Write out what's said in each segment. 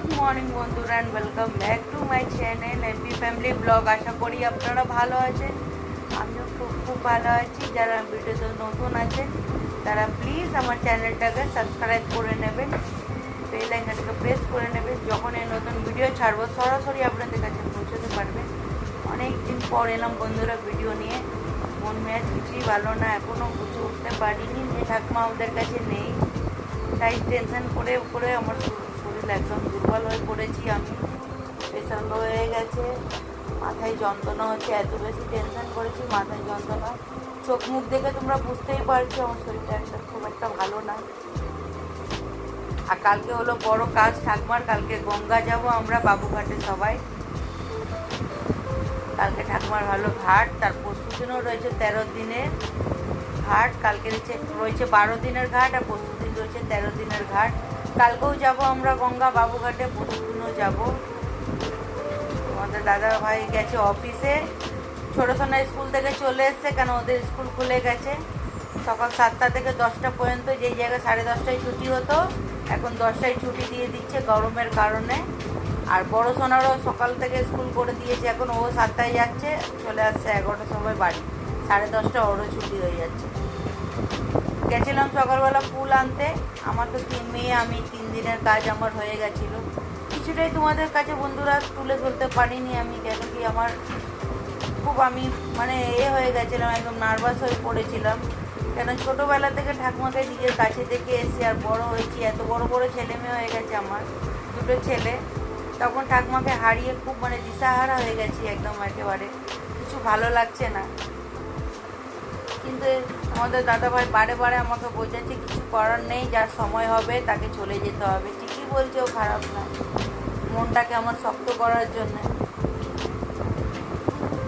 Good morning বন্ধুরা and welcome back to my channel MP family blog আশা করি আপনারা ভালো আছেন। আমিও খুব খুব ভালো আছি। যারা ভিডিওতে নতুন আছে তারা প্লিজ আমার চ্যানেলটাকে সাবস্ক্রাইব করে নেবেন। বেল আইকনটাকে প্রেস করে নেবেন। যখন এই নতুন ভিডিও ছাড়বো, সরাসরি আপনাদের কাছে পৌঁছতে পারবেন। অনেক দিন পর এলাম বন্ধুরা ভিডিও নিয়ে। মন মেয়াজ কিছুই ভালো না। এখনও বুঝে উঠতে পারিনি। যে ঠাকুমা ওদের কাছে নেই, তাই টেনশন করে করে আমার শরীর- একদম দুর্বল হয়ে পড়েছি আমি। প্রেশার লো হয়ে গেছে, মাথায় যন্ত্রণা হচ্ছে, এত বেশি টেনশন করেছি, মাথায় যন্ত্রণা। চোখ মুখ দেখে তোমরা বুঝতেই পারছ, আমার শরীরটা একটা খুব একটা ভালো না। আর কালকে হলো বড় কাজ, ঠাকুমার, কালকে গঙ্গা যাব আমরা বাবুঘাটে সবাই। কালকে ঠাকুমার ভালো ঘাট, তার পরশু দিনও রয়েছে তেরো দিনের ঘাট, কালকে রয়েছে রয়েছে বারো দিনের ঘাট, আর পরশু দিন রয়েছে তেরো দিনের ঘাট। কালকেও যাব আমরা গঙ্গা বাবুঘাটে পরশু দিনও যাব। আমাদের দাদা ভাই গেছে অফিসে। ছোটো সোনা স্কুল থেকে চলে এসছে, কেন ওদের স্কুল খুলে গেছে। সকাল সাতটা থেকে দশটা পর্যন্ত যেই জায়গায় সাড়ে দশটায় ছুটি হতো, এখন দশটায় ছুটি দিয়ে দিচ্ছে গরমের কারণে। আর বড় সোনারও সকাল থেকে স্কুল করে দিয়েছে, এখন ও সাতটায় যাচ্ছে, চলে আসছে এগারোটার সময় বাড়ি। সাড়ে দশটা ওরও ছুটি হয়ে যাচ্ছে। গেছিলাম সকালবেলা ফুল আনতে। আমার তো তিন মেয়ে, আমি তিন দিনের কাজ আমার হয়ে গেছিল। কিছুটাই তোমাদের কাছে বন্ধুরা তুলে ধরতে পারিনি আমি, কেন কি আমার খুব আমি মানে এ হয়ে গেছিলাম, একদম নার্ভাস হয়ে পড়েছিলাম। কেন ছোটোবেলা থেকে ঠাকুমাকে নিজের কাছে দেখে এসে আর বড় হয়েছি, এত বড় বড় ছেলে মেয়ে হয়ে গেছে আমার, দুটো ছেলে। তখন ঠাকুমাকে হারিয়ে খুব মানে দিশাহারা হয়ে গেছি একদম একেবারে। কিছু ভালো লাগছে না। কিন্তু আমাদের দাদাভাই বারে বারে আমাকে বোঝাচ্ছে, কিছু করার নেই যার সময় হবে তাকে চলে যেতে হবে। ঠিকই বলছে, ও খারাপ না। মনটাকে আমার শক্ত করার জন্য।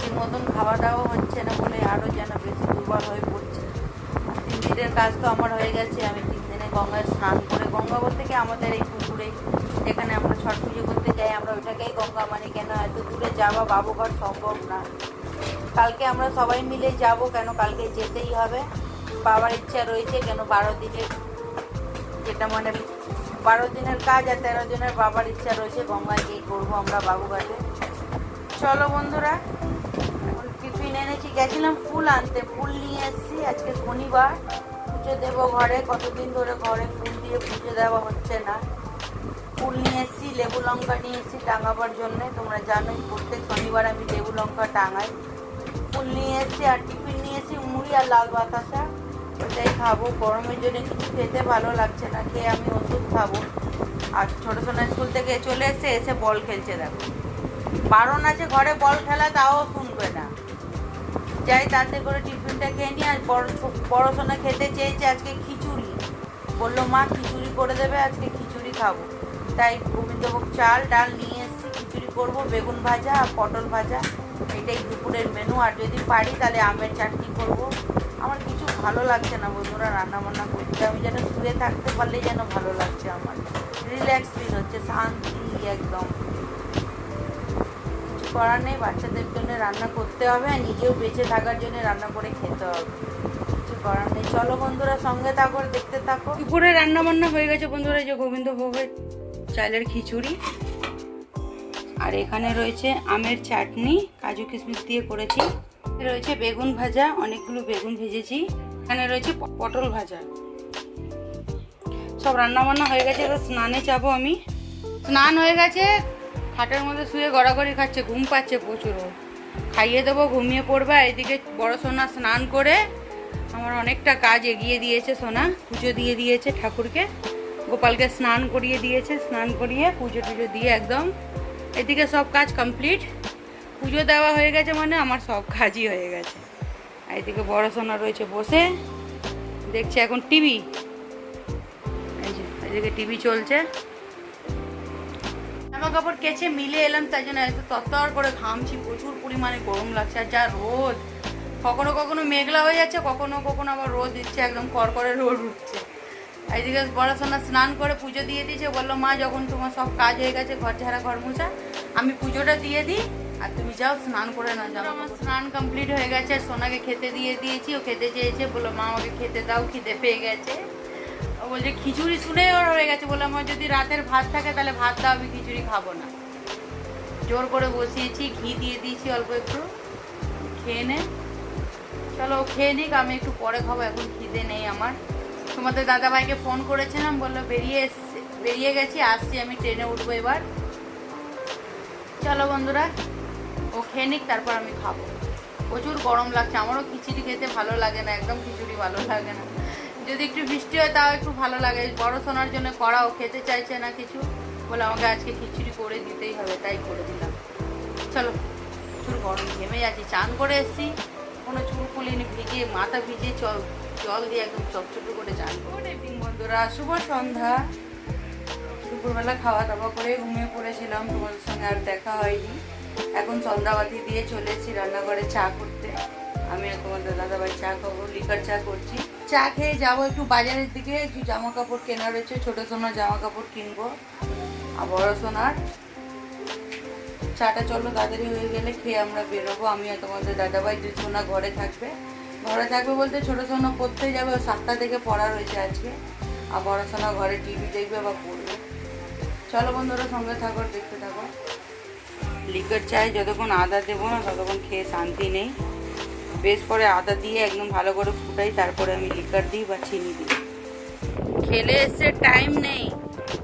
ঠিক মতন খাওয়া দাওয়া হচ্ছে না বলে আরও যেন বেশি দুর্বল হয়ে পড়ছে। তিন দিনের কাজ তো আমার হয়ে গেছে, আমি তিন দিনে গঙ্গায় স্নান করে, গঙ্গা বলতে কি আমাদের এই পুকুরে, যেখানে আমরা ছট পুজো করতে যাই, আমরা ওইটাকেই গঙ্গা মানি। কেন এত দূরে যাওয়া বাবু বাবুঘর সম্ভব না? কালকে আমরা সবাই মিলে যাব, কেন কালকে যেতেই হবে। বাবার ইচ্ছা রয়েছে কেন বারো দিনের যেটা মানে বারো দিনের কাজ আর তেরো দিনের বাবার ইচ্ছা রয়েছে, গঙ্গায় গিয়ে করব আমরা বাবুঘাটে। চলো বন্ধুরা টিফিন এনেছি, গেছিলাম ফুল আনতে, ফুল নিয়ে এসেছি, আজকে শনিবার। পুজো দেবো ঘরে, কতদিন ধরে ঘরে ফুল দিয়ে পুজো দেওয়া হচ্ছে না। ফুল নিয়ে এসেছি, লেবু লঙ্কা নিয়ে এসেছি টাঙাবার জন্যে, তোমরা জানোই, প্রত্যেক শনিবার আমি লেবু লঙ্কা টাঙাই। ফুল নিয়ে এসেছি আর টিফিন নিয়ে এসেছি মুড়ি আর লাল বাতাসা। ওটাই খাব। গরমের জন্য কিছু খেতে ভালো লাগছে না, খেয়ে আমি ওষুধ খাব। আর ছোটো সোনা স্কুল থেকে চলে এসে এসে বল খেলছে দেখো। বারণ আছে ঘরে বল খেলা, তাও শুনবে না। যাই তাতে করে টিফিনটা খেয়ে নিই, আর বড় বড় সোনা খেতে চেয়েছে আজকে খিচুড়ি। বলল, মা, খিচুড়ি করে দেবে, আজকে খিচুড়ি খাব। তাই গোবিন্দভোগ চাল, ডাল নিয়ে খিচুড়ি করব, বেগুন ভাজা আর পটল ভাজা এটাই দুপুরের মেনু আর যদি পারি তাহলে আমের চাটনি করব। আমার কিছু ভালো লাগছে না বন্ধুরা রান্না বান্না করতে। আমি যেন শুয়ে থাকতে পারলেই যেন ভালো লাগছে আমার। রিল্যাক্স ফিল হচ্ছে, শান্তি একদম। কিছু করার নেই, বাচ্চাদের জন্য রান্না করতে হবে আর নিজেও বেঁচে থাকার জন্য রান্না করে খেতে হবে। নেই। চলো বন্ধুরা, সঙ্গে থাকো দেখতে থাকো। দুপুরে রান্না বান্না হয়ে গেছে বন্ধুরা যে গোবিন্দভোগের চালের খিচুড়ি। আর এখানে রয়েছে আমের চাটনি, কাজু কিশমিশ দিয়ে করেছি। রয়েছে বেগুন ভাজা, অনেকগুলো বেগুন ভেজেছি। এখানে রয়েছে পটল ভাজা। সব রান্না বান্না হয়ে গেছে, এবার স্নানে যাব আমি। স্নান হয়ে গেছে, খাটের মধ্যে শুয়ে গড়াগড়ি খাচ্ছে, ঘুম পাচ্ছে প্রচুর। খাইয়ে দেবো, ঘুমিয়ে পড়বে এদিকে বড় সোনা স্নান করে আমার অনেকটা কাজ এগিয়ে দিয়েছে সোনা, পুজো দিয়ে দিয়েছে ঠাকুরকে। গোপালকে স্নান করিয়ে দিয়েছে, স্নান করিয়ে পুজো টুজো দিয়ে একদম এদিকে সব কাজ কমপ্লিট পুজো দেওয়া হয়ে গেছে মানে আমার সব কাজই হয়ে গেছে। আর এদিকে বড় সোনা রয়েছে বসে। দেখছে এখন টিভি এদিকে টিভি চলছে। জামা কাপড় কেচে মিলে এলাম, তাই জন্য এত তত্তর করে ঘামছি। প্রচুর পরিমাণে গরম লাগছে। আর যা রোদ, কখনো কখনো মেঘলা হয়ে যাচ্ছে, কখনো কখনো আবার রোদ দিচ্ছে, একদম করকরে রোদ উঠছে। এইদিকে পড়াশোনা স্নান করে পুজো দিয়ে দিয়েছে। বলল, মা, যখন তোমার সব কাজ হয়ে গেছে, ঘর ঝাড়া, ঘর মোছা, আমি পুজোটা দিয়ে দিই, আর তুমি যাও স্নান করে না যাও। আমার স্নান কমপ্লিট হয়ে গেছে, সোনাকে খেতে দিয়ে দিয়েছি, ও খেতে চেয়েছে। বলল, মা, আমাকে খেতে দাও, খিদে পেয়ে গেছে। ও বলছে, খিচুড়ি শুনেই ওর হয়ে গেছে। বলে আমার যদি রাতের ভাত থাকে, তাহলে ভাত দাও, আমি খিচুড়ি খাব না। জোর করে বসিয়েছি, ঘি দিয়ে দিয়েছি অল্প একটু। খেয়ে নে। চলো খেয়ে নিক, আমি একটু পরে খাব, এখন খিদে নেই আমার। তোমাদের দাদা ভাইকে ফোন করেছিলাম, বলল বেরিয়ে এসছে, বেরিয়ে গেছি, আসছি, আমি ট্রেনে উঠবো এবার। চলো বন্ধুরা, ও খেয়ে নিক, তারপর আমি খাব। প্রচুর গরম লাগছে, আমারও খিচুড়ি খেতে ভালো লাগে না, একদম খিচুড়ি ভালো লাগে না। যদি একটু বৃষ্টি হয়, তাও একটু ভালো লাগে, বড় সোনার জন্য করা ও খেতে চাইছে না কিছু। বলে আমাকে আজকে খিচুড়ি করে দিতেই হবে, তাই করে দিলাম। চলো, প্রচুর গরম, ঘেমে যাচ্ছি চান করে এসছি। কোনো চুল খুলিনি ভিজে মাথা ভিজে জল জল দিয়ে একদম চপচপ করে চান। গুড ইভিনিং বন্ধুরা, শুভ সন্ধ্যা। দুপুরবেলা খাওয়া দাওয়া করে ঘুমিয়ে পড়েছিলাম, তোমাদের সঙ্গে আর দেখা হয়নি। এখন সন্ধ্যাবাতি দিয়ে চলে এসেছি রান্নাঘরে চা করতে। আমি তোমাদের দাদাভাই চা খাব, লিকার চা করছি। চা খেয়ে যাব একটু বাজারের দিকে, একটু জামা কাপড় কেনা রয়েছে, ছোটো সোনার জামা কাপড় কিনবো, আর বড় সোনার। চাটা চলো তাড়াতাড়ি হয়ে গেলে খেয়ে আমরা বেরোবো, আমি আর তোমাদের দাদাভাই দুই সোনা ঘরে থাকবে। ঘরে থাকবে বলতে ছোটো সোনা পড়তে যাবে সাতটা থেকে পড়া রয়েছে আজকে। আর পড়াশোনা ঘরে টিভি দেখবে বা পড়বে। চলো বন্ধুরা, সঙ্গে থাকো, দেখতে থাকো। লিকার চাই যতক্ষণ আদা দেবো না, ততক্ষণ খেয়ে শান্তি নেই। বেশ করে আদা দিয়ে একদম ভালো করে ফুটাই, তারপরে আমি লিকার দিই বা চিনি দিই। খেলে এসে টাইম নেই,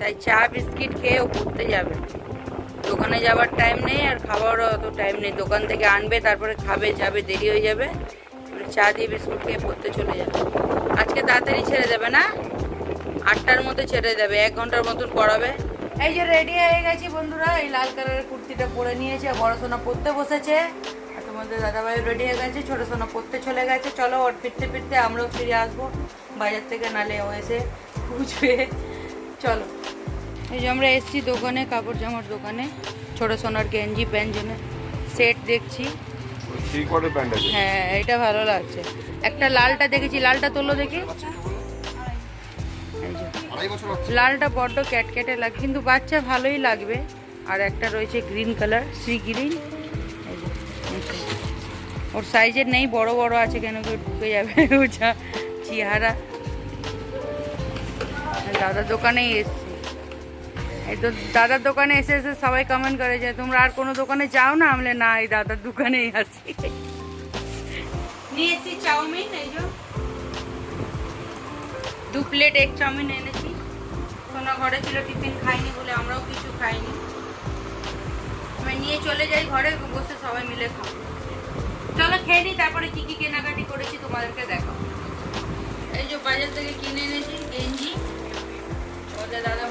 তাই চা, বিস্কিট খেয়ে ও পড়তে যাবে। দোকানে যাওয়ার টাইম নেই আর খাওয়ারও অত টাইম নেই। দোকান থেকে আনবে, তারপরে খাবে, যাবে, দেরি হয়ে যাবে। চা দিয়ে বিস্কুট খেয়ে পড়তে চলে যাবে। আজকে তাড়াতাড়ি ছেড়ে দেবে না? আটটার মধ্যে ছেড়ে দেবে, এক ঘণ্টার মতন পড়াবে। এই যে রেডি হয়ে গেছি বন্ধুরা, এই লাল কালারের কুর্তিটা পরে নিয়েছে, বড় সোনা পড়তে বসেছে। আর তোমাদের দাদাভাই রেডি হয়ে গেছে, ছোট সোনা পড়তে চলে গেছে। চলো ওর ফিরতে ফিরতে আমরাও ফিরে আসব। বাজার থেকে নালে ও এসে খুঁজবে চলো। এই যে আমরা এসছি দোকানে, কাপড় জামার দোকানে। ছোটো সোনার গেঞ্জি, প্যান্ট সেট দেখছি। থ্রি কোয়ার্টার প্যান্ট আছে। হ্যাঁ এটা ভালো লাগছে। একটা লালটা দেখেছি, লালটা তোলো দেখি। লালটা বড্ড ক্যাটকেটে লাগে, কিন্তু বাচ্চা ভালোই লাগবে। আর একটা রয়েছে গ্রিন কালার, সি গ্রিন। ওর সাইজের নেই, বড় বড় আছে কেন কেউ ঢুকে যাবে, ওটা চেহারা। দাদার দোকানেই এসছি। এই তো দাদার দোকানে এসে এসে সবাই কমেন্ট করে যে, তোমরা আর কোনো দোকানে যাও না? আমলে না, এই দাদার দোকানেই আছি। নিয়ে এসছি চাউমিন, এই যে। দু প্লেট এগ চাউমিন এনেছি। সোনা ঘরে ছিল, টিফিন খাইনি বলে আমরাও কিছু খাইনি। আমি নিয়ে চলে যাই ঘরে, বসে সবাই মিলে খাব। চলো খেয়ে নিই তারপরে কি কি কেনাকাটি করেছি তোমাদেরকে দেখো এই যে বাজার থেকে কিনে এনেছি, গেঞ্জি। ওদের দাদা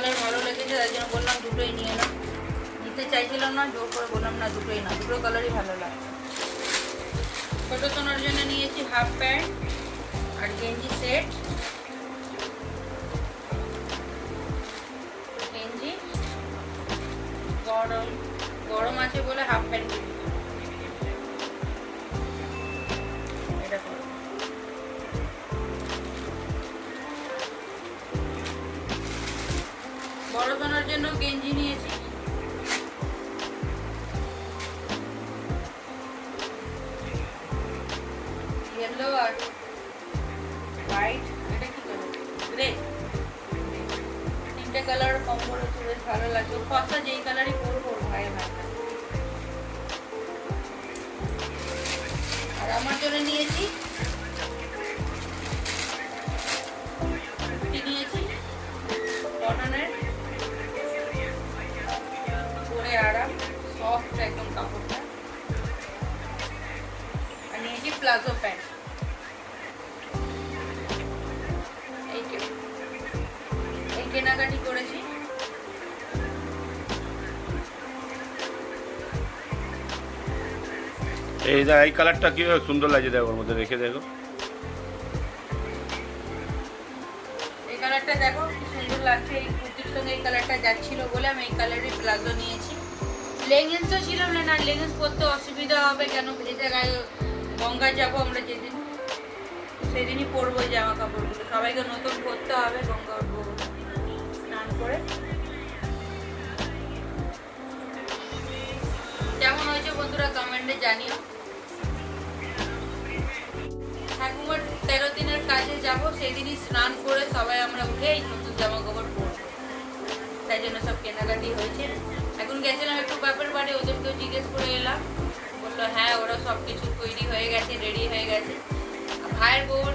কালার ভালো লেগেছে, তাই জন্য বললাম দুটোই নিয়ে নাও। নিতে চাইছিলাম না, জোর করে বললাম না দুটোই না, দুটো কালারই ভালো লাগে। ছোটো সোনার জন্য নিয়েছি হাফ প্যান্ট আর গেঞ্জি সেট গেঞ্জি। গরম গরম আছে বলে হাফ প্যান্ট বড় জন্য গেঞ্জি নিয়েছি। ইয়েলো আর হোয়াইট এটা কি কালার গ্রে তিনটে কালার কম্বো রয়েছে, বেশ ভালো লাগছে। ফসা যেই কালারই পরবো ভাই ভাই আর আমার জন্য নিয়েছি কেনাকাটি করেছি। এই দা এই কালারটা কি সুন্দর লাগছে দেখো ওর মধ্যে রেখে দেখো। এই কালারটা দেখো কি সুন্দর লাগছে। এই কুর্তির সঙ্গে এই কালারটা যাচ্ছিল বলে আমি এই কালারের প্লাজো নিয়েছি। লেগিংসও ছিল না না লেগিংস পরতে অসুবিধা হবে কেন? ভেজে গায়ে গঙ্গা যাব আমরা যেদিন। সেদিনই পরবো জামা কাপড়গুলো। সবাইকে নতুন পরতে হবে গঙ্গা করে। কেমন হয়েছে বন্ধুরা কমেন্টে জানিও। ঠাকুমার তেরো দিনের কাজে যাব, সেদিনই স্নান করে সবাই আমরা উঠে এই নতুন জামা কাপড় পরব। তাই জন্য সব কেনাকাটি হয়েছে। এখন গেছিলাম একটু বাপের বাড়ি ওদেরকেও জিজ্ঞেস করে এলাম। বলল হ্যাঁ ওরা সব কিছু তৈরি হয়ে গেছে রেডি হয়ে গেছে। ভাইয়ের বউর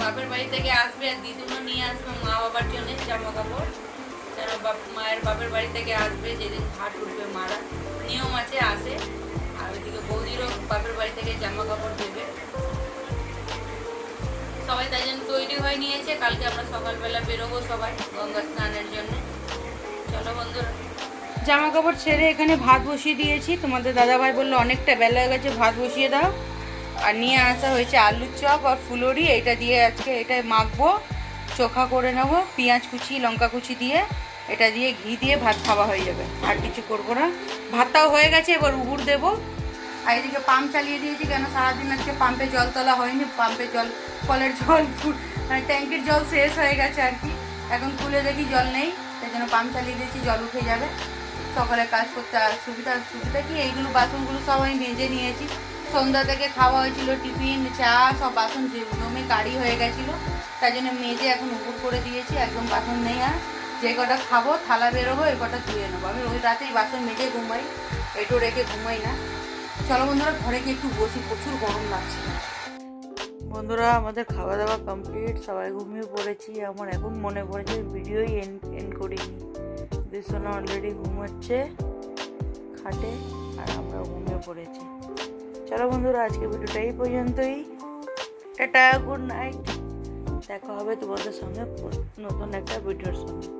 বাপের বাড়ি থেকে আসবে আর দিদুনও নিয়ে আসবে মা বাবার জন্য জামা কাপড় যেন মায়ের বাপের বাড়ি থেকে আসবে, যেদিন ঘাট উঠবে মারা। নিয়ম আছে, আসে। আর ওইদিকে বৌদিরও বাপের বাড়ি থেকে জামা কাপড় দেবে। সবাই তাই জন্য তৈরি হয়ে নিয়েছে। কালকে আমরা সকালবেলা বেরোবো সবাই গঙ্গা স্নানের জন্য। চলো বন্ধুরা। জামা কাপড় ছেড়ে এখানে ভাত বসিয়ে দিয়েছি। তোমাদের দাদাভাই বলল, অনেকটা বেলা হয়ে গেছে, ভাত বসিয়ে দাও। আর নিয়ে আসা হয়েছে আলুর চপ আর ফুলুরি। এটা দিয়ে আজকে এটা মাখবো, চোখা করে নেব, পেঁয়াজ কুচি, লঙ্কা কুচি দিয়ে। এটা দিয়ে ঘি দিয়ে ভাত খাওয়া হয়ে যাবে। আর কিছু করব না। ভাতটাও হয়ে গেছে, এবার উগুর দেবো। আর এদিকে পাম্প চালিয়ে দিয়েছি কেন? সারাদিন আজকে পাম্পে জল তোলা হয়নি। পাম্পে জল, কলের জল মানে ট্যাঙ্কির জল শেষ হয়ে গেছে আর কি। এখন খুলে দেখি জল নেই। সেই জন্য পাম্প চালিয়ে দিয়েছি, জল উঠে যাবে। সকালে কাজ করতে সুবিধা সুবিধা কি? এইগুলো বাসনগুলো সব আমি মেজে নিয়েছি। সন্ধ্যা থেকে খাওয়া হয়েছিল টিফিন, চা, সব বাসন জমে কারি হয়ে গেছিল। তাই জন্য মেজে এখন উপর করে দিয়েছি। একদম বাসন নেই আর। যে কটা খাব, থালা বেরোবো এ কটা ধুয়ে নেব। আমি ওই রাতেই বাসন মেজে ঘুমাই, এটু রেখে ঘুমাই না। চলো বন্ধুরা, ঘরে গিয়ে একটু বসি, প্রচুর গরম লাগছে। বন্ধুরা, আমাদের খাওয়া দাওয়া কমপ্লিট সবাই ঘুমিয়ে পড়েছি। আমার এখন মনে পড়েছে, ভিডিওই এন্ড এন্ড করিনি। বিছানা অলরেডি ঘুমাচ্ছে, খাটে, আর আমরা ঘুমিয়ে পড়েছি। চলো বন্ধুরা, আজকে ভিডিওটা এই পর্যন্তই। টাটা গুড নাইট দেখা হবে তোমাদের সঙ্গে নতুন একটা ভিডিওর সঙ্গে।